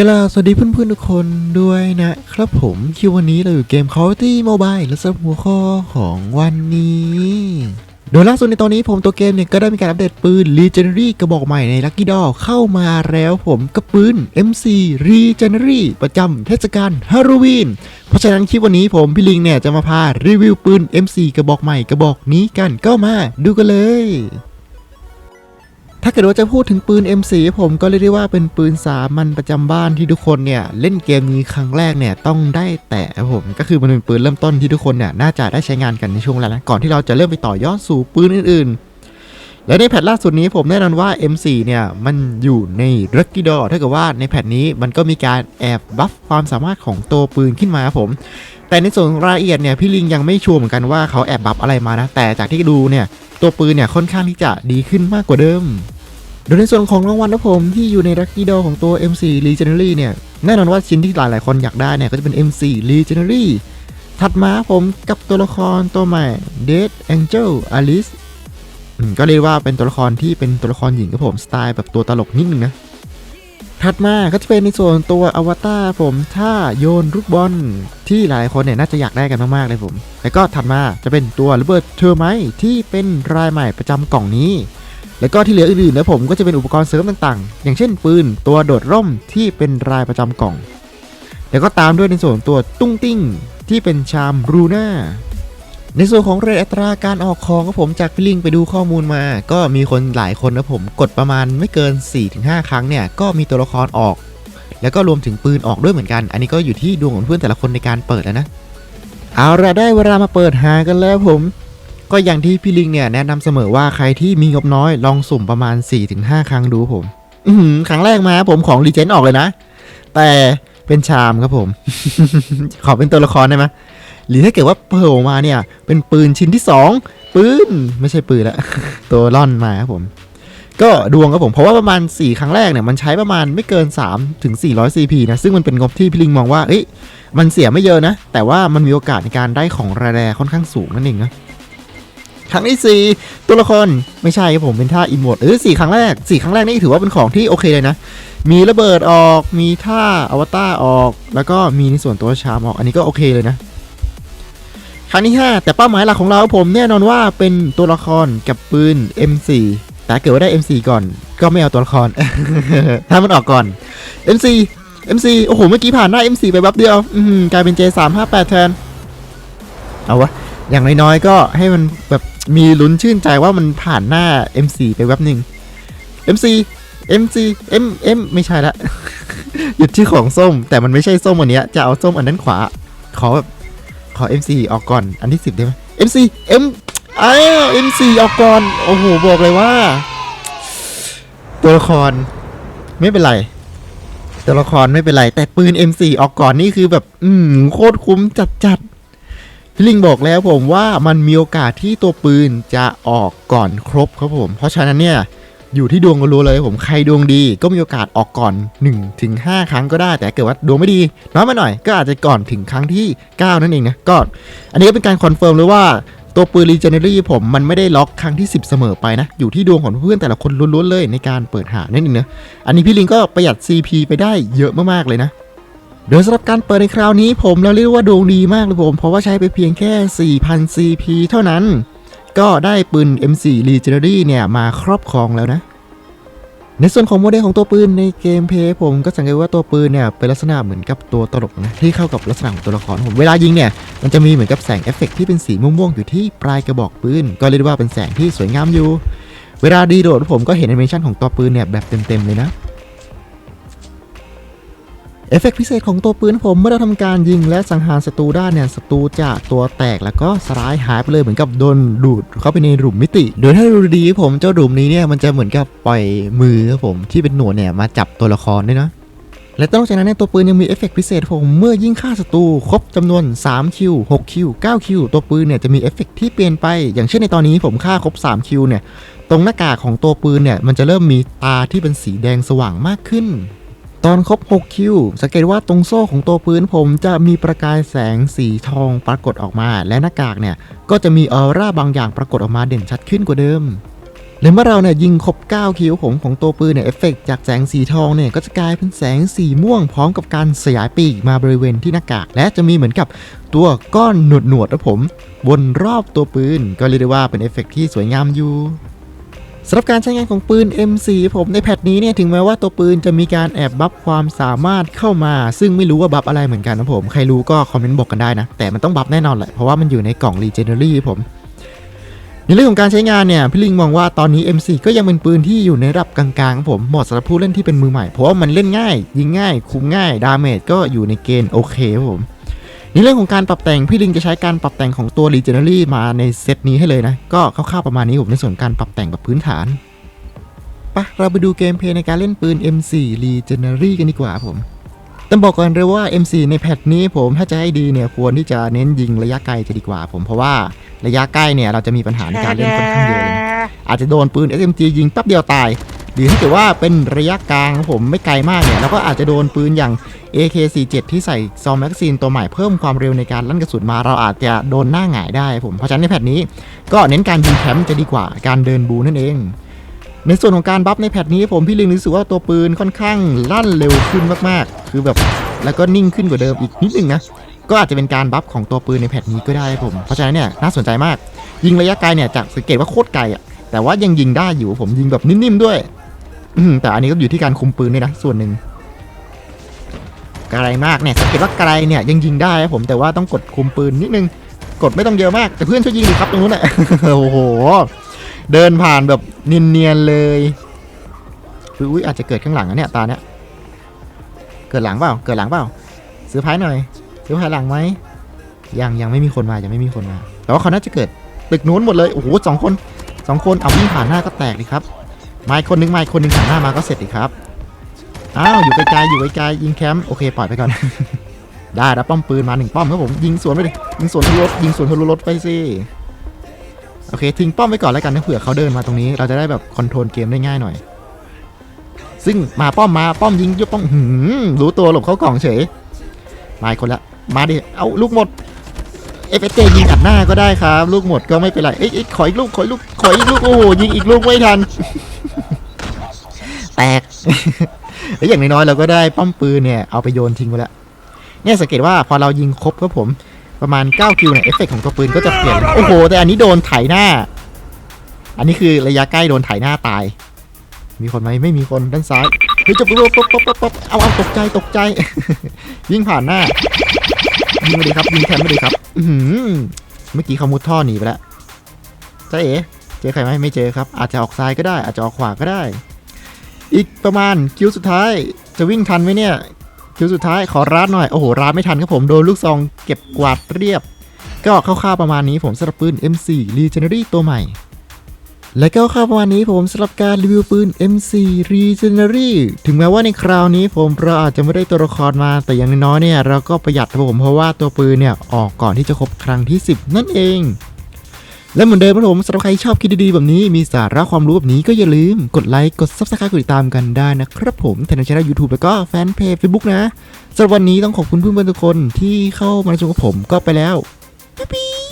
กล่าวสวัสดีเพื่อนๆทุกคนด้วยนะครับผมคิววันนี้เราอยู่เกม Call of Duty Mobile และสำหรับหัวข้อของวันนี้ โดยล่าสุดในตอนนี้ผมตัวเกมเนี่ยก็ได้มีการอัปเดตปืน Legendary กระบอกใหม่ใน Lucky d o เข้ามาแล้วผมกับปืน MC Legendary ประจำเทศกาลฮาโลวีนเพราะฉะนั้นคลิปวันนี้ผมพี่ลิงเนี่ยจะมาพารีวิวปืน MC กระบอกใหม่กระบอกนี้กันก็มาดูกันเลย ถ้าเกิดว่าจะพูดถึงปืน M4 ผมก็เรียกได้ว่าเป็นปืนสามัญประจำบ้านที่ทุกคนเนี่ยเล่นเกมนี้ครั้งแรกเนี่ยต้องได้แต่ครับผมก็คือมันเป็นปืนเริ่มต้นที่ทุกคนเนี่ยน่าจะได้ใช้งานกันในช่วงแรกนะก่อนที่เราจะเริ่มไปต่อยอดสู่ปืนอื่นๆ และในแพทล่าสุดนี้ผมแน่นอนว่า M4 เนี่ยมันอยู่ใน r u c k y d o ถ้าเกิดว่าในแพทนี้มันก็มีการแอบบัฟความสามารถของตัวปืนขึ้นมาครับผมแต่ในส่วนรายละเอียดเนี่ยพี่ลิงยังไม่ชัวร์เหมือนกันว่าเขาแอบบัฟอะไรมานะแต่จากที่ดูเนี่ยตัวปืนเนี่ยค่อนข้างที่จะดีขึ้นมากกว่าเดิม โดยในส่วนของรางวัลนะผมที่อยู่ใน Lucky d o ของตัว MC Legendary เนี่ย แน่นอนว่าชิ้นที่หลายๆ คนอยากได้เนี่ย ก็จะเป็น MC Legendary ถัดมาผมกับตัวละครตัวใหม่ Dead Angel Alice ก็เรียกว่าเป็นตัวละครที่เป็นตัวละครหญิงครับผม สไตล์แบบตัวตลกนิดนึงนะ ถัดมาก็จะเป็นในส่วนตัวอวตารผมท่าโยนลูกบอลที่หลายคนเนี่ยน่าจะอยากได้กันมากๆเลยผม แล้วก็ถัดมาจะเป็นตัวระเบิดเทอร์ไมที่เป็นรายใหม่ประจำกล่องนี้ แล้วก็ที่เหลืออื่นๆนะผมก็จะเป็นอุปกรณ์เสริมต่างๆ อย่างเช่นปืน ตัวโดดร่มที่เป็นรายประจำกล่อง แล้วก็ตามด้วยในส่วนตัวตุ้งติ้งที่เป็นชามรูน่าในส่วนของเรทอัตราการออกของก็ผมจากพี่ลิงไปดูข้อมูลมา ก็มีคนหลายคนนะผมกดประมาณไม่เกิน 4-5 ครั้งเนี่ยก็มีตัวละครออก แล้วก็รวมถึงปืนออกด้วยเหมือนกัน อันนี้ก็อยู่ที่ดวงของเพื่อนแต่ละคนในการเปิดแล้วนะ เอาละได้เวลามาเปิดหากันแล้วผม ก็อย่างที่พี่ลิงเนี่ยแนะนำเสมอว่าใครที่มีงบน้อยลองสุ่มประมาณ 4-5 ครั้งดูผมอืครั้งแรกมาผมของรีเจนออกเลยนะ แต่เป็นชามครับผม ขอเป็นตัวละครได้ไหมหรือถ้าเกิดว่าโผล่มาเนี่ย เป็นปืนชิ้นที่ 2 ปืน ไม่ใช่ปืนละตัวล่อนมาครับผม ก็ดวงครับผม เพราะว่าประมาณ 4 ครั้งแรกเนี่ย มันใช้ประมาณไม่เกิน 3 ถึง 400 CP นะ ซึ่งมันเป็นงบที่พี่ลิงมองว่าเอ้ยมันเสียไม่เยอะนะ แต่ว่ามันมีโอกาสในการได้ของแร่ๆค่อนข้างสูงนั่นเองนะ ครั้งที่สี่ตัวละครไม่ใช่ครับผมเป็นท่าอินโหมดเออสี่ครั้งแรกสี่ครั้งแรกนี่ถือว่าเป็นของที่โอเคเลยนะ มีระเบิดออกมีท่าอวตารออก แล้วก็มีในส่วนตัวชามออกอันนี้ก็โอเคเลยนะ ครั้งที่ 5 แต่เป้าหมายหลักของเราผมแน่นอนว่าเป็นตัวละครกับปืน M4 แต่เกิดว่าได้ M4 ก่อน ก็ไม่เอาตัวละคร ถ้ามันออกก่อน M4 M4 โอ้โห เมื่อกี้ผ่านหน้า M4 ไปแป๊บเดียว อืมกลายเป็น J358 แทน เอาวะ อย่างน้อยๆ ก็ให้มันแบบมีลุ้นชื่นใจว่ามันผ่านหน้า MC ไปแวบหนึ่ง MC MC M M ไม่ใช่ละ หยุดที่ของส้ม แต่มันไม่ใช่ส้มอันเนี้ย จะเอาส้มอันนั้นขวา ขอแบบขอ MC ออกก่อน อันที่ 10 ได้ไหม MC M อ้าว MC ออกก่อน โอ้โห บอกเลยว่า ตัวละครไม่เป็นไร ตัวละครไม่เป็นไร แต่ปืน M4 ออกก่อนนี่คือแบบ อืม โคตรคุ้มจัดๆ พี่ลิงบอกแล้วผมว่ามันมีโอกาสที่ตัวปืนจะออกก่อนครบครับผม เพราะฉะนั้นเนี่ยอยู่ที่ดวงก็รู้เลยผมใครดวงดีก็มีโอกาสออกก่อน1ถึง5ครั้งก็ได้ แต่เกิดว่าดวงไม่ดีน้อยมาหน่อยก็อาจจะก่อนถึงครั้งที่ 9 นั่นเองนะก็อันนี้ก็เป็นการคอนเฟิร์มเลยว่าตัวปืนรีเจเนอรี่ผมมันไม่ได้ล็อกครั้งที่ 10 เสมอไปนะ อยู่ที่ดวงของเพื่อนแต่ละคนล้วนๆเลยในการเปิดหานั่นเองนะอันนี้พี่ลิงก็ประหยัด CP ไปได้เยอะมากๆเลยนะ โดยสำหรับการเปิดในคราวนี้ผมเราเรียกว่าดวงดีมากเลยผม เพราะว่าใช้ไปเพียงแค่ 4,000 CP เท่านั้น ก็ได้ปืน M4 Legendary เนี่ย มาครอบครองแล้วนะ ในส่วนของโมเดลของตัวปืนในเกมเพลย์ผมก็สังเกตว่าตัวปืนเนี่ยเป็นลักษณะเหมือนกับตัวตลกนะที่เข้ากับลักษณะของตัวละครผมเวลายิงเนี่ยมันจะมีเหมือนกับแสงเอฟเฟกต์ที่เป็นสีม่วงๆอยู่ที่ปลายกระบอกปืนก็เรียกว่าเป็นแสงที่สวยงามอยู่ เวลาดีโดดผมก็เห็นแอนิเมชันของตัวปืนเนี่ยแบบเต็มๆเลยนะ เอฟเฟกต์พิเศษของตัวปืนผมเมื่อเราทำการยิงและสังหารศัตรูได้เนี่ยศัตรูจะตัวแตกแล้วก็สลายหายไปเลยเหมือนกับโดนดูดเข้าไปในหลุมมิติ โดยถ้าดูดีผมเจ้าหลุมนี้เนี่ยมันจะเหมือนกับปล่อยมือครับผมที่เป็นหนวดเนี่ยมาจับตัวละครด้วยนะและนอกจากนั้นเนี่ยตัวปืนยังมีเอฟเฟกต์พิเศษผมเมื่อยิงฆ่าศัตรูครบจำนวน3คิว6คิว9คิวตัวปืนเนี่ยจะมีเอฟเฟกต์ที่เปลี่ยนไป อย่างเช่นในตอนนี้ผมฆ่าครบ3คิวเนี่ยตรงหน้ากากของตัวปืนเนี่ยมันจะเริ่มมีตาที่เป็นสีแดงสว่างมากขึ้น ตอนครบ 6 คิว สังเกตว่าตรงโซ่ของตัวปืนผมจะมีประกายแสงสีทองปรากฏออกมา และหน้ากากเนี่ย ก็จะมีออร่าบางอย่างปรากฏออกมาเด่นชัดขึ้นกว่าเดิมและเมื่อเราเนี่ยยิงครบ 9 คิวผมของตัวปืนเนี่ยเอฟเฟกจากแสงสีทองเนี่ยก็จะกลายเป็นแสงสีม่วงพร้อมกับการสยายปีกมาบริเวณที่หน้ากาก และจะมีเหมือนกับตัวก้อนหนวดหนวดๆนะผม วนรอบตัวปืน ก็เรียกได้ว่าเป็นเอฟเฟกที่สวยงามอยู่ สำหรับการใช้งานของปืน M4 ผมในแพทนี้เนี่ยถึงแม้ว่าตัวปืนจะมีการแอบบัฟความสามารถเข้ามา ซึ่งไม่รู้ว่าบัฟอะไรเหมือนกันนะผมใครรู้ก็คอมเมนต์บอกกันได้นะ แต่มันต้องบัฟแน่นอนแหละ เพราะว่ามันอยู่ในกล่อง Legendary ผมในเรื่องของการใช้งานเนี่ยพี่ลิงมองว่าตอนนี้ M4 ก็ยังเป็นปืนที่อยู่ในระดับกลางๆครับผมเหมาะสำหรับผู้เล่นที่เป็นมือใหม่เพราะว่ามันเล่นง่าย ยิงง่าย คุมง่ายดาเมจก็อยู่ในเกณฑ์โอเคครับผม ในเรื่องของการปรับแต่งพี่ลิงจะใช้การปรับแต่งของตัว Legendary มาในเซตนี้ให้เลยนะ ก็คร่าวๆประมาณนี้ผมในส่วนการปรับแต่งแบบพื้นฐานปะเราไปดูเกมเพลย์ในการเล่นปืน M4 Legendary กันดีกว่าผมต้องบอกก่อนเลยว่า M4 ในแพทนี้ผมถ้าจะให้ดีเนี่ยควรที่จะเน้นยิงระยะไกลจะดีกว่าผมเพราะว่าระยะใกล้เนี่ยเราจะมีปัญหาในการเล่นค่อนข้างเยอะเลยนะอาจจะโดนปืน SMG ยิงแป๊บเดียวตาย หรือถ้าเกิดว่าเป็นระยะกลางผมไม่ไกลมากเนี่ยเราก็อาจจะโดนปืนอย่าง AK47 ที่ใส่ซองแมกกซีนตัวใหม่เพิ่มความเร็วในการลั่นกระสุนมาเราอาจจะโดนหน้าหงายได้ผมเพราะฉะนั้นในแพทนี้ ก็เน้นการยิงแคมป์จะดีกว่าการเดินบูนั่นเองในส่วนของการบัฟในแพทนี้ผมพี่ลิงรู้สึกว่าตัวปืนค่อนข้างลั่นเร็วขึ้นมากๆ คือแบบแล้วก็นิ่งขึ้นกว่าเดิมอีกนิดนึงนะก็อาจจะเป็นการบัฟของตัวปืนในแพทนี้ก็ได้ผม เพราะฉะนั้นเนี่ยน่าสนใจมาก ยิงระยะไกลเนี่ยจากสังเกตว่าโคตรไกลอะแต่ว่ายังยิงได้อยู่ผมยิงแบบนิ่มๆด้วย แต่อันนี้ก็อยู่ที่การคุมปืนด้วยนะส่วนหนึ่งไกลมากเนี่ยสังเกตว่าไกลเนี่ยยังยิงได้ครับผมแต่ว่าต้องกดคุมปืนนิดนึงกดไม่ต้องเยอะมากแต่เพื่อนช่วยยิงดิครับตรงนู้นแหละโอ้โห เดินผ่านแบบเนียนๆเลยอุ้ยอาจจะเกิดข้างหลังอะเนี่ยตาเนี่ยเกิดหลังเปล่าเกิดหลังเปล่าซื้อพายหน่อยซื้อพายหลังไหมยังยังไม่มีคนมายังไม่มีคนมาแต่ว่าเขาน่าจะเกิดตึกนู้นหมดเลยโอ้โหสองคนสองคนเอาวิ่งผ่านหน้าก็แตกดิครับ มาอีกคนนึงมาอีกคนนึงผ่านหน้ามาก็เสร็จดิครับ อ้าว อยู่ไกลๆอยู่ไกลๆยิงแคมป์โอเคปล่อยไปก่อน ได้รับป้อมปืนมาหนึ่งป้อมครับผมยิงสวนไปดิยิงสวนทะลุรถยิงสวนทะลุรถไปสิโอเคทิ้งป้อมไว้ก่อนแล้วกันนะเผื่อเขาเดินมาตรงนี้ เราจะได้แบบคอนโทรลเกมได้ง่ายหน่อย ซึ่งมาป้อมมาป้อมยิงยกป้อมหืมรู้ตัวหลบเข้ากล่องเฉยมาอีกคนละมาดิเอาลูกหมด เอฟเอเยิงอัดหน้าก็ได้ครับ ลูกหมดก็ไม่เป็นไรเอ้ยเอ้ยขออีกลูกขออีกลูกขออีกลูกโอ้โหยิงอีกลูกไม่ทัน แตกเอ้ยอย่างน้อยๆเราก็ได้ป้อมปืนเนี่ยเอาไปโยนทิ้งไปแล้วเนี่ยสังเกตว่าพอเรายิงครบครับผมประมาณ 9 คิวเนี่ยเอฟเฟกต์ของตัวปืนก็จะเปลี่ยนโอ้โห แต่อันนี้โดนไถหน้า อันนี้คือระยะใกล้โดนไถหน้าตาย มีคนไหมไม่มีคนด้านซ้ายเฮ้ยจะปุ๊บปุ๊บปุ๊บปุ๊บปุ๊บเอาเอาตกใจตกใจ วิ่งผ่านหน้ายิงมาดีครับยิงแคมป์มาดีครับอือหือ เมื่อกี้เขามุดท่อหนีไปแล้วจ้าเอ๋เจอใครไหมไม่เจอครับ อาจจะออกซ้ายก็ได้ อาจจะออกขวาก็ได้ อีกประมาณคิวสุดท้าย จะวิ่งทันไหมเนี่ย คิวสุดท้ายขอร้านหน่อย โอ้โห ร้านไม่ทันครับผม โดนลูกซองเก็บกวาดเรียบ ก็คร่าวๆประมาณนี้ผมสำหรับปืน M4 Legendary ตัวใหม่ และก็คร่าวๆประมาณนี้ผมสำหรับการรีวิวปืน M4 Legendary ถึงแม้ว่าในคราวนี้ผมเราอาจจะไม่ได้ตัวละครมาแต่อย่างน้อยเนี่ยเราก็ประหยัดครับผมเพราะว่าตัวปืนเนี่ยออกก่อนที่จะครบครั้งที่ 10 นั่นเอง และเหมือนเดิมครับผมสำหรับใครชอบคลิปดีๆแบบนี้มีสาระความรู้แบบนี้ก็อย่าลืมกดไลค์กด Subscribe กดติดตามกันได้นะครับผมทางช่องยูทูบแล้วก็แฟนเพจ Facebook นะสำหรับวันนี้ต้องขอบคุณเพื่อนๆทุกคนที่เข้ามาชมกับผมก็ไปแล้วปิ๊